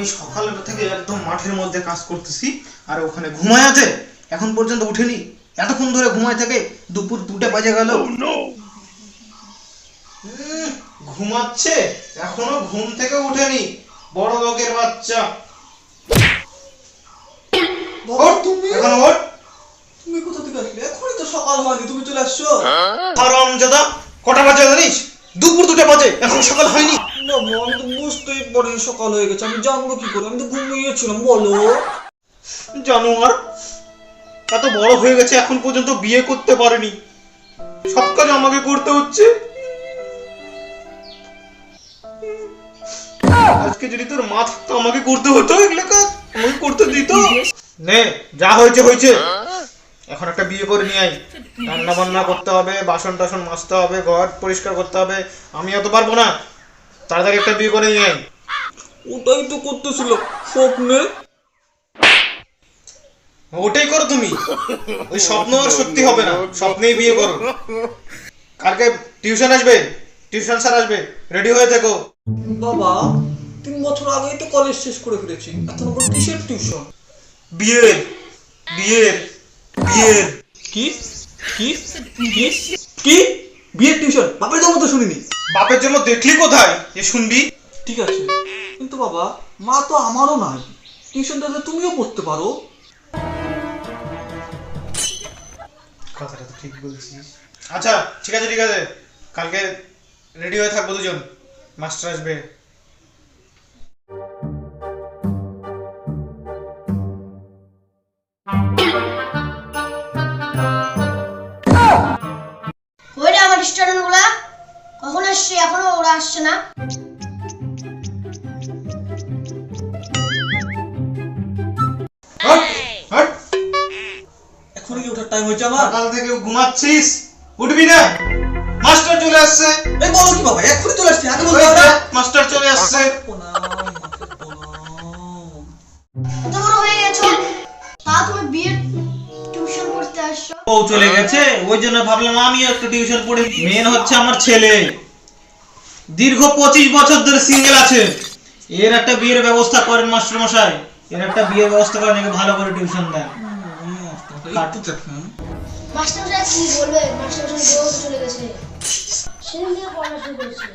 আমি সকালবেলা থেকে একদম মাঠের মধ্যে কাজ করতেছি আর ওখানে ঘুমায় আছে। এখন পর্যন্ত উঠেনি। এতক্ষণ ধরে ঘুমায় থাকে দুপুর দুটো বাজে গেল। ঘুমাচ্ছে এখনও ঘুম থেকে উঠেনি বড় লোকের বাচ্চা। তুমি এখন ওঠ। তুমি কোথা থেকে আসলে এখনই তো সকাল হয়নি তুমি চলে আসছো। হারাম জাদা কটা বাজে জানিস? দুপুর দুটো বাজে এখন সকাল হয়নি। বাবা আমি তো বুঝতেই পারিনি, সকাল হয়ে গেছে, আমি জানব কি করে? আমি তো ঘুমিয়েছিলাম, বলো। এত বড় হয়ে গেছে, এখন পর্যন্ত বিয়ে করতে পারেনি। সব কাজ আমাকে করতে হচ্ছে। আজকে যদি তোর মা থাকতো, আমাকে করতে হতো এগুলো কাজ? আমাকে করতে দিত? নে, যা হয়েছে হয়েছে। এখন একটা বিয়ে করে নিয়ে আই রান্না বান্না করতে হবে বাসন টাসন মাজতে হবে, ঘর পরিষ্কার করতে হবে। আমি অত পারব না। তাড়াতাড়ি একটা বিয়ে করে নিয়ে ওটাই তো করতেছিল স্বপ্নে। ওটাই করো তুমি। ওই স্বপ্ন আর সত্যি হবে না। স্বপ্নেই বিয়ে করো। কালকে টিউশন আসবে। টিউশন স্যার আসবে। রেডি হয়ে থেকো। বাবা তিন বছর আগেই তো কলেজ শেষ করে ফেলেছি। এখন আবার কিসের টিউশন? বিয়ের। বিয়ের। বিয়ের। কি? কি? কি? কি? বিয়ের টিউশন বাপের জন্য তো শুনিনি। বাপের জন্য দেখলি কোথায়? যে শুনবি। ঠিক আছে। কিন্তু বাবা মা তো আমারও নাই। টিউশনটা তো তুমিও পড়তে পারো। কথাটা তো ঠিক বলছিস। আচ্ছা ঠিক আছে ঠিক আছে। কালকে রেডি হয়ে থাকব দুজন। মাস্টার আসবে। স্টুডেন্টগুলা কখন আসছে এখনও ওরা আসছে না? হট, হট। এখন কি ওঠার টাইম হয়েছে আমার? সকাল থেকে ঘুমাচ্ছিস। উঠবি না। মাস্টার চলে আসছে। এই বলো কি বাবা এক্ষুনি চলে আসছি আগে মাস্টার চলে আসছে। ও চলে গেছে ওই জন্য ভাবলাম আমিও একটু টিউশন পড়ি। মেন হচ্ছে আমার ছেলে। দীর্ঘ পঁচিশ বছর ধরে সিঙ্গেল আছে। এর একটা বিয়ের ব্যবস্থা করেন মাস্টার মশাই এর একটা বিয়ের ব্যবস্থা করেন একে ভালো করে টিউশন দেন। মাস্টার সাহেব কি বলবে? মাস্টার হতে চলে গেছে। সেদিন থেকে পড়াশোনা করেছে।